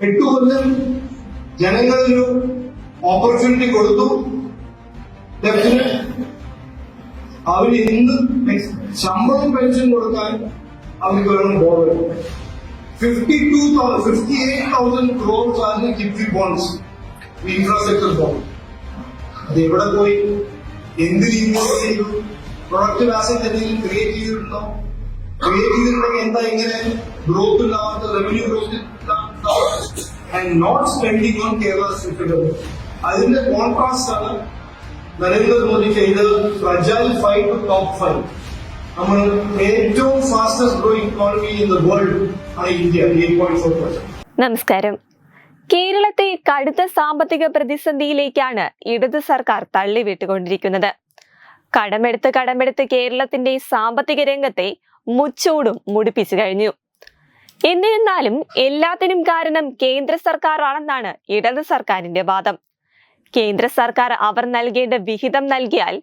എട്ടു കൊല്ലം ജനങ്ങളൊരു ഓപ്പർച്യൂണിറ്റി കൊടുത്തു അവർ ഇന്ന് ശമ്പളം പെൻഷൻ കൊടുക്കാൻ അവർക്ക് വേണം board fifty two fifty eight thousand crores ആണ് കിഫ്റ്റി ബോൺസ് ഇൻഫ്രാസ്ട്രക്ചർ ബോണ്ട് അത് എവിടെ പോയി? എന്ത് രീതിയിൽ ചെയ്തു? പ്രൊഡക്റ്റീവ് ആസറ്റ് എന്തെങ്കിലും ക്രിയേറ്റ് ചെയ്തിട്ടുണ്ടോ? ക്രിയേറ്റ് ചെയ്തിട്ടുണ്ടെങ്കിൽ എന്താ ഇങ്ങനെ ഗ്രോത്ത് ഇല്ലാത്ത revenue growth and not spending on Kerala strict അതിന്റെ കോൺട്രാസ്റ്റ് ആണ് നരേന്ദ്രമോദി ചെയ്ത് fragile five to top five നമ്മൾ ഏറ്റവും fastest growing economy in the world ആണ് India eight point four percent നമസ്കാരം. കേരളത്തെ കടുത്ത സാമ്പത്തിക പ്രതിസന്ധിയിലേക്കാണ് ഇടത് സർക്കാർ തള്ളിവിട്ടുകൊണ്ടിരിക്കുന്നത്. കടമെടുത്ത് കടമെടുത്ത് കേരളത്തിന്റെ സാമ്പത്തിക രംഗത്തെ മുച്ചൂടും മുടിപ്പിച്ചു കഴിഞ്ഞു. എന്നിരുന്നാലും എല്ലാത്തിനും കാരണം കേന്ദ്ര സർക്കാരാണെന്നാണ് ഇടത് സർക്കാരിന്റെ വാദം. കേന്ദ്ര സർക്കാർ അവർ നൽകേണ്ട വിഹിതം നൽകിയാൽ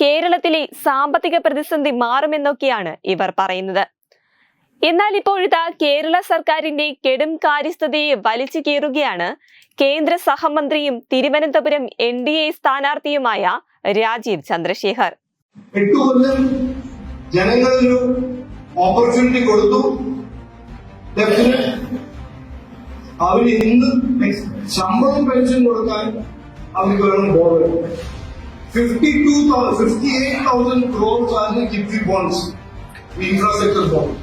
കേരളത്തിലെ സാമ്പത്തിക പ്രതിസന്ധി മാറുമെന്നൊക്കെയാണ് ഇവർ പറയുന്നത്. എന്നാൽ ഇപ്പോഴത്തെ കേരള സർക്കാരിന്റെ കെടും കാര്യസ്ഥതയെ വലിച്ചു കീറുകയാണ് കേന്ദ്ര സഹമന്ത്രിയും തിരുവനന്തപുരം എൻ ഡി എ സ്ഥാനാർത്ഥിയുമായ രാജീവ് ചന്ദ്രശേഖർ. ജനങ്ങളൊരു ഓപ്പർച്യൂണിറ്റി കൊടുത്തു. ലെഫ്റ്റിന് അവർ എന്ത് ശമ്പളം പെൻഷൻ കൊടുക്കാൻ അവർക്ക് വേണം board fifty two fifty eight thousand crores ആണ് കിഫ്റ്റി ബോൺസ് ഇൻഫ്രാസ്ട്രക്ചർ ബോണ്ട്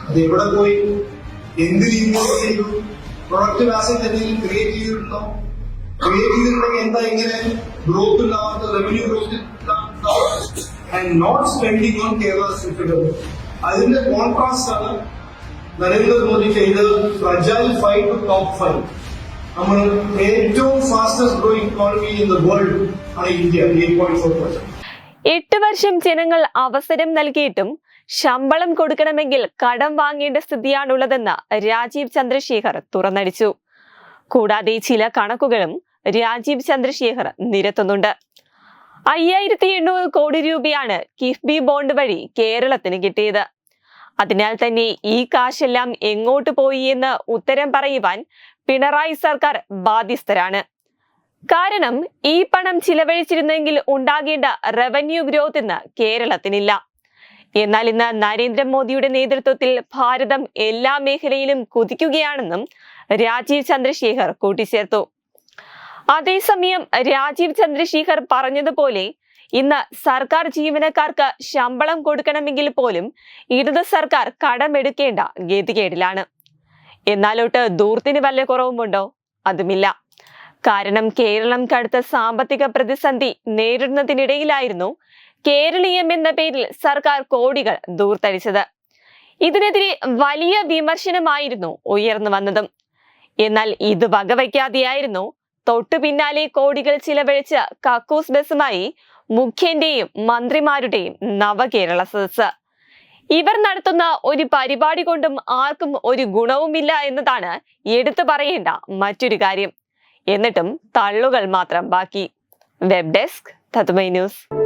അത് എവിടെ പോയി? എന്ത് രീതിയിൽ ചെയ്തു? പ്രൊഡക്റ്റീവ് ആസറ്റ് എന്തെങ്കിലും ക്രിയേറ്റ് ചെയ്തിട്ടുണ്ടോ? ക്രിയേറ്റ് ചെയ്തിട്ടുണ്ടെങ്കിൽ എന്താ ഇങ്ങനെ growth ഉണ്ടാവാത്ത revenue growth and not spending on Kerala അതിന്റെ കോൺട്രാസ്റ്റ് ആണ് നരേന്ദ്രമോദി ചെയ്ത് fragile five to top five നമ്മൾ ഏറ്റവും fastest growing economy in the world ആണ് India eight point four percent എട്ട് വർഷം ജനങ്ങൾ അവസരം നൽകിയിട്ടും ശമ്പളം കൊടുക്കണമെങ്കിൽ കടം വാങ്ങേണ്ട സ്ഥിതിയാണുള്ളതെന്ന് രാജീവ് ചന്ദ്രശേഖർ തുറന്നടിച്ചു. കൂടാതെ ചില കണക്കുകളും രാജീവ് ചന്ദ്രശേഖർ നിരത്തുന്നുണ്ട്. അയ്യായിരത്തി എണ്ണൂറ് കോടി രൂപയാണ് കിഫ്ബി ബോണ്ട് വഴി കേരളത്തിന് കിട്ടിയത്. അതിനാൽ തന്നെ ഈ കാശെല്ലാം എങ്ങോട്ട് പോയി എന്ന് ഉത്തരം പറയുവാൻ പിണറായി സർക്കാർ ബാധ്യസ്ഥരാണ്. കാരണം ഈ പണം ചിലവഴിച്ചിരുന്നെങ്കിൽ ഉണ്ടാകേണ്ട റവന്യൂ ഗ്രോത്ത് ഇന്ന് കേരളത്തിനില്ല. എന്നാൽ ഇന്ന് നരേന്ദ്രമോദിയുടെ നേതൃത്വത്തിൽ ഭാരതം എല്ലാ മേഖലയിലും കുതിക്കുകയാണെന്നും രാജീവ് ചന്ദ്രശേഖർ കൂട്ടിച്ചേർത്തു. അതേസമയം രാജീവ് ചന്ദ്രശേഖർ പറഞ്ഞതുപോലെ ഇന്ന് സർക്കാർ ജീവനക്കാർക്ക് ശമ്പളം കൊടുക്കണമെങ്കിൽ പോലും ഇടത് സർക്കാർ കടമെടുക്കേണ്ട ഗതികേടിലാണ്. എന്നാലോട്ട് ദൂർത്തിന് വല്ല കുറവുമുണ്ടോ? അതുമില്ല. കാരണം കേരളം കടുത്ത സാമ്പത്തിക പ്രതിസന്ധി നേരിടുന്നതിനിടയിലായിരുന്നു കേരളീയം എന്ന പേരിൽ സർക്കാർ കോടികൾ ദൂർത്തടിച്ചത്. ഇതിനെതിരെ വലിയ വിമർശനമായിരുന്നു ഉയർന്നു വന്നതും. എന്നാൽ ഇത് വകവയ്ക്കാതെയായിരുന്നു തൊട്ടു പിന്നാലെ കോടികൾ ചിലവഴിച്ച് കക്കൂസ് ബസുമായി മുഖ്യന്റെയും മന്ത്രിമാരുടെയും നവകേരള സദസ് ഇവർ നടത്തുന്ന ഒരു പരിപാടി കൊണ്ടും ആർക്കും ഒരു ഗുണവുമില്ല എന്നതാണ് എടുത്തു പറയേണ്ട മറ്റൊരു കാര്യം. എന്നിട്ടും തള്ളുകൾ മാത്രം ബാക്കി. വെബ് ഡെസ്ക് തത്തുമൈ ന്യൂസ്